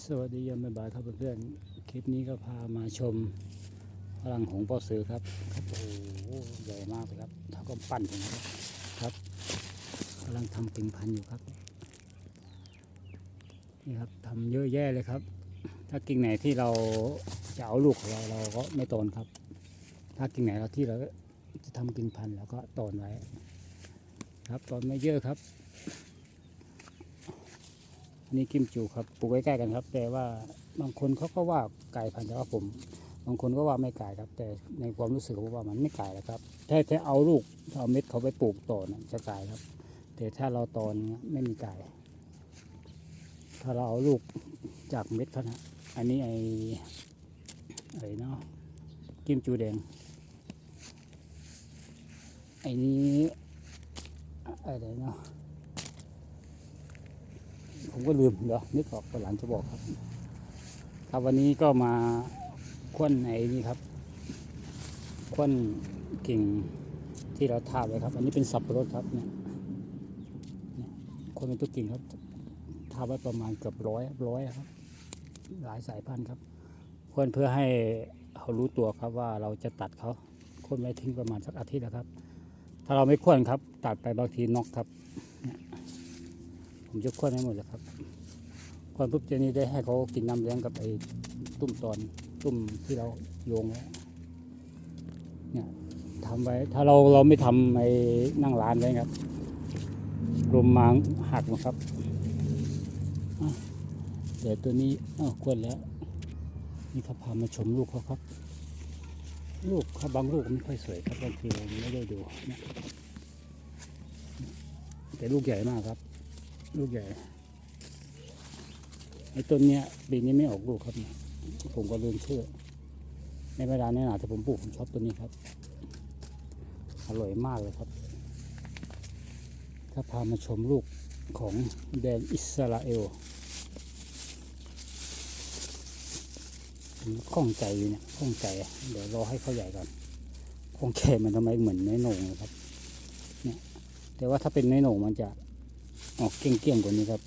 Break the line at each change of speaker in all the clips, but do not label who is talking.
สวัสดียามบ่ายครับเพื่อนๆ คลิปนี้ก็พามาชมพลังของพ่อซื้อครับครับโอ้โหใหญ่มากเลยครับเท่าก็ปั้นถึงครับครับกำลังทำกิ่งพันอยู่ครับ นี่ครับทำเยอะแยะเลยครับ ถ้ากิ่งไหนที่เราจะเอาลูกของเราเราก็ไม่ตนครับ ถ้ากิ่งไหนเราที่เราจะทำกิ่งพันธุ์เราก็ตนไว้ ครับตนไม่เยอะครับ อันนี้กิมจูครับ ปลูกใกล้ๆกันครับ แต่ว่าบางคนเขาก็ว่าไก่พันธุ์แต่ว่าผม บางคนก็ว่าไม่ไก่ครับ แต่ในความรู้สึกผมว่ามันไม่ไก่แล้วครับถ้าถ้าเอาลูกเอาเม็ดเขาไปปลูกต่อนะจะไก่ครับ แต่ถ้าเราตอนไม่มีไก่ถ้าเราเอาลูกจากเม็ดเขานะอันนี้ไอไรเนาะกิมจูแดงไอ้นี้อะไรเนาะ ผมก็ลืมเดี๋ยวนึกออกตอนหลังจะบอกครับ ครับวันนี้ก็มาควนไอ้นี่ครับควนกิ่งที่เราทาบไว้ครับ อันนี้เป็นสับปะรดครับเนี่ยคนเป็นตัวกิ่งครับทาไว้ประมาณเกือบร้อยร้อยครับ หลายสายพันธุ์ครับควนเพื่อให้เขารู้ตัวครับว่าเราจะตัดเขาควนไว้ทิ้งประมาณสักอาทิตย์นะครับ ถ้าเราไม่ควนครับ ตัดไปบางทีนกครับ ผมจะควนให้หมดเลยครับควนปุ๊บเจนี้ได้ให้เขากินน้ำเลี้ยงกับไอ้ตุ้มตอนตุ้มที่เราโยงไว้เนี่ยทำไว้ถ้าเราเราไม่ทำไอ้นั่งร้านไว้ครับลมมาหักหมดครับอะเดี๋ยวตัวนี้อ้าวควนแล้ว นี่ครับพามาชมลูกเขาครับ ลูกเขาบางลูกไม่ค่อยสวยครับบางทีเราไม่ได้ดูแต่ลูกใหญ่มากครับ ลูกใหญ่ไอ้ต้นเนี้ยปีนี้ไม่ออกลูกครับเนี่ยผมก็ลืมชื่อในเวลาแน่นอนแต่ผมปลูกผมชอบต้นนี้ครับ อร่อยมากเลยครับ ถ้าพามาชมลูกของแดนอิสราเอลผมข้องใจอยู่เนี่ยข้องใจ เดี๋ยวรอให้เขาใหญ่ก่อนข้องใจมันทำไมเหมือนน้อยโหน่งครับ เนี่ย แต่ว่าถ้าเป็นน้อยโหน่งมันจะ ออกเกี้ยงๆกว่านี้ครับ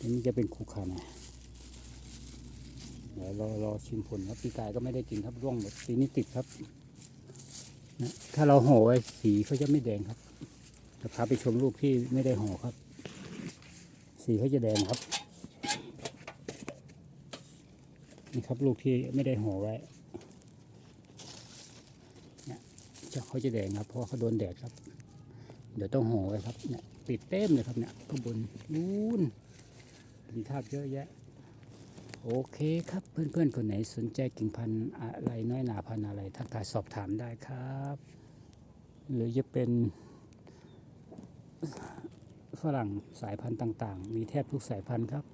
อันนี้จะเป็นคูคานะเดี๋ยวรอรอชิมผลครับปีกายก็ไม่ได้กินครับร่วงหมดปีนี้ติดครับนะถ้าเราห่อไว้สีเขาจะไม่แดงครับจะพาไปชมลูกที่ไม่ได้ห่อครับ สีเขาจะแดงครับนี่ครับลูกที่ไม่ได้ห่อไว้เนี่ยจะเขาจะแดงครับเพราะเขาโดนแดดครับ เดี๋ยวต้องห่อไว้ครับเนี่ยปิดเต็มเลยครับเนี่ยข้างบนนู้นมีทาบเยอะแยะ โอเคครับเพื่อนๆ คนไหนสนใจกิ่งพันธุ์อะไรน้อยหนาพันธุ์อะไรทักทายสอบถามได้ครับ หรือจะเป็นฝรั่งสายพันธุ์ต่างๆ มีแทบทุกสายพันธุ์ครับ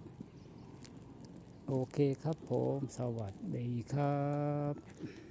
โอเคครับผม สวัสดีครับ